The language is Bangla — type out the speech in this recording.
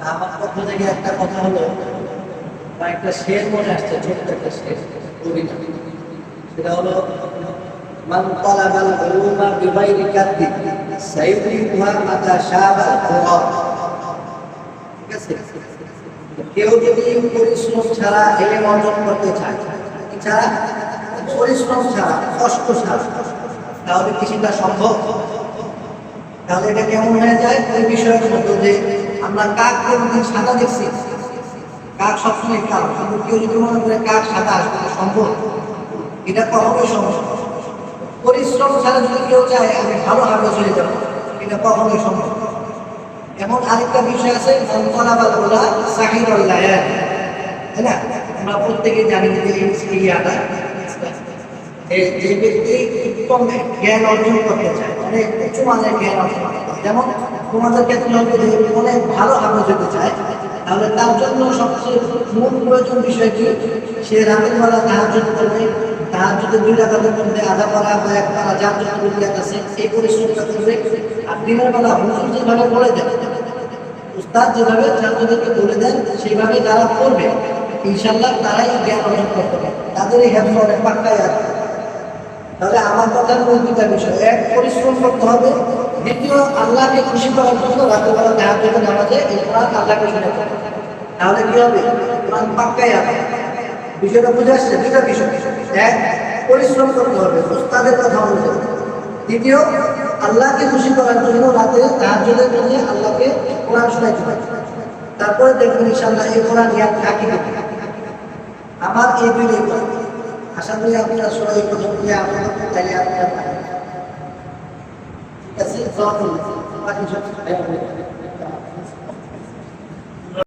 আমার একটা কথা সেটা হলো কেউ যদি পরিশ্রম ছাড়া এলেম অর্জন করতে চায় পরিশ্রম ছাড়া, কষ্ট ছাড়া। তাহলে কি সেটা সম্ভব? তাহলে এটা কেমন হয়ে যায়? ওই বিষয়ের মতো যে আমরা কাক কোনদিন সাদা দেখছি। কাক সবসময় কালো কিন্তু কেউ যদি মনে করে কাক সাদা আসবে সম্ভব? এটা কখনোই সম্ভব পরিশ্রম ছাড়া যদি কেউ চায়, আমি ভালো হাফেজ হয়ে যাব। এটা কখনোই সম্ভব এমন আরেকটা বিষয় আছে বলা সাহির তাই না? আমরা প্রত্যেকে জানি যে এই যে ব্যক্তি উত্তম জ্ঞান অর্জন করতে চায়, অনেক উচ্চ মানের জ্ঞান অর্জন যেমন তোমাদের ক্ষেত্রে হবে যে অনেক ভালো হাফেজ হতে চায়, তাহলে তার জন্য সবচেয়ে মূল প্রয়োজন বিষয় কি? সে রাতের বেলা তাহার করবে যদি দুই রাখাতের মধ্যে আধা পারা বা এক পারা যার জন্য বিদ্যাত আছে, এই পরিশ্রমটা করবে। আর দিনের বেলা হুজুর যেভাবে বলে দেন, উস্তাদ যেভাবে ছাত্রদেরকে বলে দেন সেইভাবে যারা পড়বে ইনশাল্লাহ তারাই জ্ঞান অর্জন করতে পারে তাদের এই অনেক পাক্কাই আছে। তাহলে আমার কথার মূল দুটা বিষয়। এক, পরিশ্রম করতে হবে। দ্বিতীয়, আল্লাহকে খুশি করার জন্য রাত্রেবেলা দেখা থেকে নামাজে এই কোরআন আল্লাহকে শুনে। তাহলে কি হবে? পাক্কাই আছে। বিষয়টা বুঝে আসছে? দুটা বিষয়। এক, পরিশ্রম করতে হবে। উস্তাদের কথা অনুযায়ী দ্বিতীয়, আল্লাহকে খুশি করার জন্য রাতে তার জন্য আল্লাহকে কোরআন শোনাইতে হবে। তারপরে দেখবেন ইনশাআল্লাহ এই কোরআন ইয়াদ থাকি আমার এই দুই কথা। আশা করি আপনারা সবাই প্রথম দিয়ে আপনারা তাইলে আপনারা ঠিক আছে?